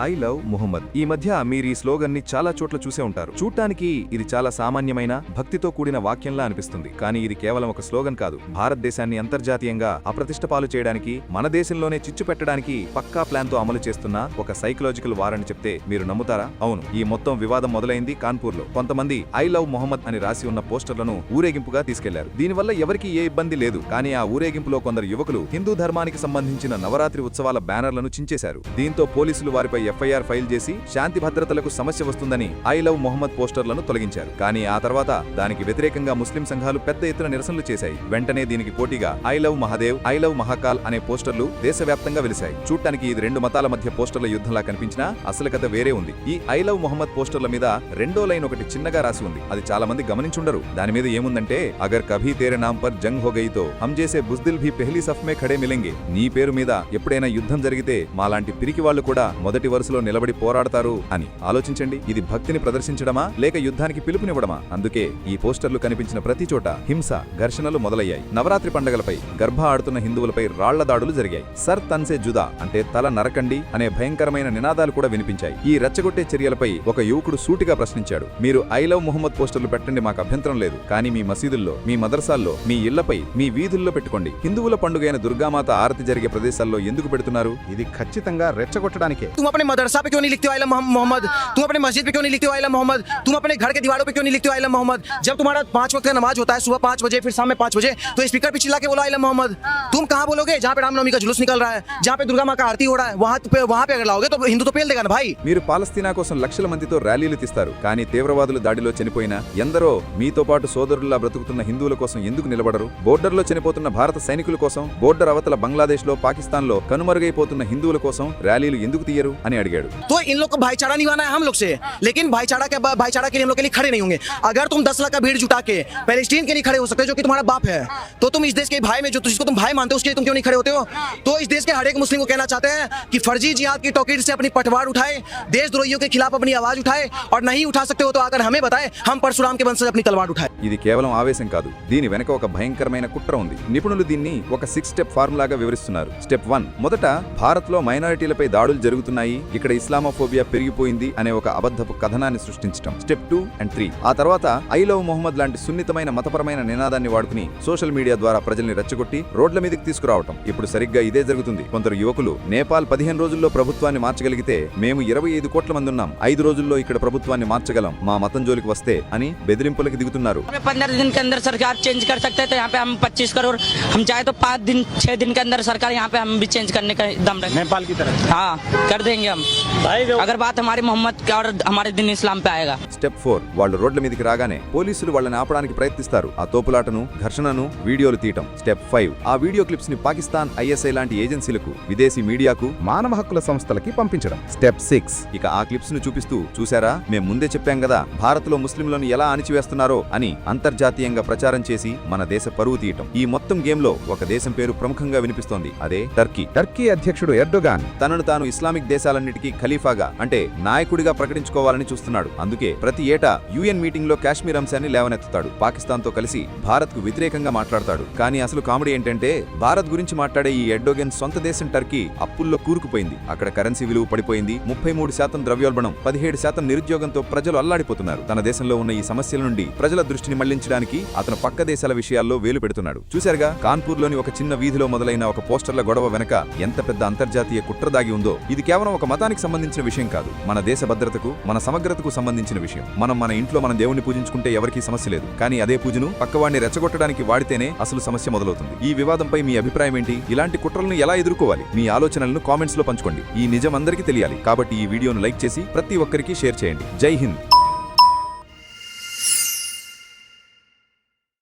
I love Muhammad. ఈ మధ్య మీరు ఈ స్లోగన్ని చాలా చోట్ల చూసే ఉంటారు. చూడటానికి ఇది చాలా సామాన్యమైన భక్తితో కూడిన వాక్యంలా అనిపిస్తుంది. కానీ ఇది కేవలం ఒక స్లోగన్ కాదు. భారతదేశాన్ని అంతర్జాతీయంగా అప్రతిష్ట పాలు చేయడానికి మన దేశంలోనే చిచ్చు పెట్టడానికి పక్కా ప్లాన్తో అమలు చేస్తున్న ఒక సైకలాజికల్ వార్ అని చెప్తే మీరు నమ్ముతారా? అవును. ఈ మొత్తం వివాదం మొదలైంది కాన్పూర్లో కొంతమంది ఐ లవ్ మొహమ్మద్ అని రాసి ఉన్న పోస్టర్లను ఊరేగింపుగా తీసుకెళ్ళారు. దీనివల్ల ఎవరికీ ఏ ఇబ్బంది లేదు. కానీ ఆ ఊరేగింపులో కొందరు యువకులు హిందూ ధర్మానికి సంబంధించిన నవరాత్రి ఉత్సవాల బ్యానర్లను చించేశారు. దీంతో పోలీసులు వారిపై ఎఫ్ఐఆర్ ఫైల్ చేసి శాంతి భద్రతలకు సమస్య వస్తుందని ఐ లవ్ మొహమ్మద్ పోస్టర్లను తొలగించారు. కానీ ఆ తర్వాత దానికి వ్యతిరేకంగా ముస్లిం సంఘాలు పెద్ద ఎత్తున నిరసనలు చేశాయి. వెంటనే దీనికి పోటీగా I love Mahadev I love Mahakal అనే పోస్టర్లు దేశవ్యాప్తంగా వెలిశాయి. చూడటానికి ఇది రెండు మతాల మధ్య పోస్టర్ల యుద్ధంలా కనిపించినా అసలు కథ వేరే ఉంది. ఈ ఐ లవ్ మొహమ్మద్ పోస్టర్ల మీద రెండో లైన్ ఒకటి చిన్నగా రాసి ఉంది. అది చాలా మంది గమనించుండరు. దాని మీద ఏముందంటే అగర్ కభీ తేరే నామ్ పర్ జంగ్ హో గయితో హమ్ చేసే బుజ్దిల్ భీ పెహ్లీ సఫ్ మే ఖడే మిలెంగే. నీ పేరు మీద ఎప్పుడైనా యుద్ధం జరిగితే మాలాంటి పిరికి వాళ్ళు కూడా మొదటి వరుసలో నిలబడి పోరాడతారు అని ఆలోచించండి. ఇది భక్తిని ప్రదర్శించడమా? లేక యుద్ధానికి పిలుపునివ్వడమా? అందుకే ఈ పోస్టర్లు కనిపించిన ప్రతి చోట హింస ఘర్షణలు మొదలయ్యాయి. నవరాత్రి పండగలపై గర్భ ఆడుతున్న హిందువులపై రాళ్ళ దాడులు జరిగాయి. సర్ తన్సే జుదా అంటే తల నరకండి అనే భయంకరమైన నినాదాలు కూడా వినిపించాయి. ఈ రెచ్చగొట్టే చర్యలపై ఒక యువకుడు సూటిగా ప్రశ్నించాడు. మీరు ఐ లవ్ ముహమ్మద్ పోస్టర్లు పెట్టండి మాకు అభ్యంతరం లేదు. కానీ మీ మసీదుల్లో మీ మదర్సాల్లో మీ ఇళ్ళపై మీ వీధుల్లో పెట్టుకోండి. హిందువుల పండుగైన దుర్గామాత ఆరతి జరిగే ప్రదేశాల్లో ఎందుకు పెడుతున్నారు? ఇది ఖచ్చితంగా రెచ్చగొట్టడానికే. अपने मदरसा पे क्यों नहीं लिखते हो आइलम मोहम्मद तुम अपने मस्जिद पे क्यों नहीं लिखते हो आइलम मोहम्मद तुम अपने घर के दीवारों पे क्यों नहीं लिखते हो आइलम मोहम्मद जब तुम्हारा पांच वक्त का नमाज होता है सुबह पांच बजे फिर शाम में पांच बजे तो स्पीकर पे चिल्ला के बोलो आइलम मोहम्मद तुम कहाँ बोलोगे जहाँ पे रामनवमी का जुलूस निकल रहा है जहाँ पे दुर्गा माँ का आरती हो रहा है वहाँ पे वहाँ पे अगर लाओगे तो हिंदू तो पेल देगा ना भाई మీరు పాలస్తీనా కోసం లక్షల మందితో ర్యాలీలు తీస్తారు కానీ తీవ్రవాదుల దాడిలో చనిపోయిన ఎందరో మీతో పాటు సోదరుల్లా బ్రతుకుతున్న హిందువుల కోసం ఎందుకు నిలబడరు బోర్డర్లో చనిపోతున్న భారత సైనికుల కోసం బోర్డర్ అవతల బంగ్లాదేశ్ లో పాకిస్తాన్ లో కనుమరుగైపోతున్న హిందువుల కోసం ర్యాలీలు ఎందుకు తీయరు అని అడిగాడు तो इन लोग को भाईचारा निभाना है हम लोग से लेकिन भाईचारा के भाईचारा के लिए हम लोग के लिए खड़े नहीं होंगे अगर तुम दस लाख का भीड़ जुटा के पैलेस्टीन के लिए खड़े हो सकते हो जो कि तुम्हारा बाप है तो तुम इस देश के भाई में जो जिसको तुम भाई मानते हो उसके लिए तुम क्यों नहीं खड़े होते हो तो इस देश के हर एक मुस्लिम को कहना चाहते हैं कि फर्जी जिहाद की टोकीर से अपनी पटवार उठाए देशद्रोहियों के खिलाफ अपनी आवाज उठाए और नहीं उठा सकते हो तो आकर हमें बताए हम परशुराम के वंश से अपनी तलवार उठाए ఇది కేవలం ఆవేశం కాదు. దీని వెనక ఒక భయంకరమైన కుట్ర ఉంది. నిపుణులు దీన్ని ఒక సిక్స్ స్టెప్ ఫార్ములాగా వివరిస్తున్నారు. స్టెప్ వన్ మొదట భారత్లో మైనారిటీలపై దాడులు జరుగుతున్నాయి ఇక్కడ ఇస్లామోఫోబియా పెరిగిపోయింది అనే ఒక అబద్ధపు కథనాన్ని సృష్టించడం స్టెప్ టూ అండ్ త్రీ ఆ తర్వాత ఐ లవ్ మొహమ్మద్ లాంటి సున్నితమైన మతపరమైన నినాదాన్ని వాడుకుని సోషల్ మీడియా ద్వారా ప్రజల్ని రెచ్చగొట్టి రోడ్ల మీదకి తీసుకురావటం. ఇప్పుడు సరిగ్గా ఇదే జరుగుతుంది. కొందరు యువకులు నేపాల్ పదిహేను రోజుల్లో ప్రభుత్వాన్ని మార్చగలిగితే మేము ఇరవై ఐదు కోట్ల మంది ఉన్నాం. ఐదు రోజుల్లో ఇక్కడ ప్రభుత్వాన్ని మార్చగలం. మా మతం జోలికి వస్తే అని బెదిరింపులకు దిగుతున్నారు. में पंद्रह दिन के अंदर सरकार चेंज कर सकते थे यहाँ पे हम पच्चीस करोड़ हम चाहे तो पाँच दिन छह दिन के अंदर सरकार यहाँ पे हम भी चेंज करने का दम रखें। नेपाल की तरफ हाँ कर देंगे हम। भाई अगर बात हमारे मोहम्मद మొహమ్మద్ और हमारे दिन इस्लाम पे आएगा। స్టెప్ ఫోర్ వాళ్ళు రోడ్ల మీదకి రాగానే పోలీసులు వాళ్ళని ఆపడానికి ప్రయత్నిస్తారు ఆ తోపులాటను ఘర్షణను వీడియోలు తీయటం స్టెప్ ఫైవ్ ఆ వీడియో క్లిప్స్ని పాకిస్తాన్ ఐఎస్ఐ లాంటి ఏజెన్సీలకు విదేశీ మీడియాకు మానవ హక్కుల సంస్థలకి పంపించడం. స్టెప్ సిక్స్ ఇక ఆ క్లిప్స్ను చూపిస్తూ చూసారా మేము ముందే చెప్పాం కదా భారత్లో ముస్లింలను ఎలా అణిచివేస్తున్నారో అని అంతర్జాతీయంగా ప్రచారం చేసి మన దేశ పరువు తీయటం. ఈ మొత్తం గేమ్లో ఒక దేశం పేరు ప్రముఖంగా వినిపిస్తోంది. అదే టర్కీ. టర్కీ అధ్యక్షుడు ఎర్డోగాన్ తనను తాను ఇస్లామిక్ దేశాలన్నిటికీ ఖలీఫాగా అంటే నాయకుడిగా ప్రకటించుకోవాలని చూస్తున్నాడు. అందుకే ప్రతి ఏటా యుఎన్ మీటింగ్లో కాశ్మీర్ అంశాన్ని లేవనెత్తుతాడు. పాకిస్తాన్తో కలిసి భారత్కు వ్యతిరేకంగా మాట్లాడతాడు. కానీ అసలు కామెడీ ఏంటంటే భారత్ గురించి మాట్లాడే ఈ ఎర్డోగన్ సొంత దేశం టర్కీ అప్పుల్లో కూరుకుపోయింది. అక్కడ కరెన్సీ విలువ పడిపోయింది. ముప్పై మూడు శాతం ద్రవ్యోల్బణం పదిహేడు శాతం నిరుద్యోగంతో ప్రజలు అల్లాడిపోతున్నారు. తన దేశంలో ఉన్న ఈ సమస్యల నుండి ప్రజల దృష్టిని మళ్ళించడానికి అతను పక్క దేశాల విషయాల్లో వేలు పెడుతున్నాడు. చూశారుగా కాన్పూర్లోని ఒక చిన్న వీధిలో మొదలైన ఒక పోస్టర్ల గొడవ వెనక ఎంత పెద్ద అంతర్జాతీయ కుట్ర దాగి ఉందో ఇది కేవలం ఒక మతానికి సంబంధించిన విషయం కాదు. మన దేశ భద్రతకు మన సమగ్రతకు సంబంధించిన విషయం. మనం మన ఇంట్లో మన దేవుణ్ణి పూజించుకుంటే ఎవరికీ సమస్య లేదు. కానీ అదే పూజను పక్కవాడిని రెచ్చగొట్టడానికి వాడితేనే అసలు సమస్య మొదలవుతుంది. ఈ వివాదంపై మీ అభిప్రాయం ఏంటి? ఇలాంటి కుట్రలను ఎలా ఎదుర్కోవాలి? మీ ఆలోచనలను కామెంట్స్లో పంచుకోండి. ఈ నిజం అందరికీ తెలియాలి. కాబట్టి ఈ వీడియోను లైక్ చేసి ప్రతి ఒక్కరికి షేర్ చేయండి. జై హింద్.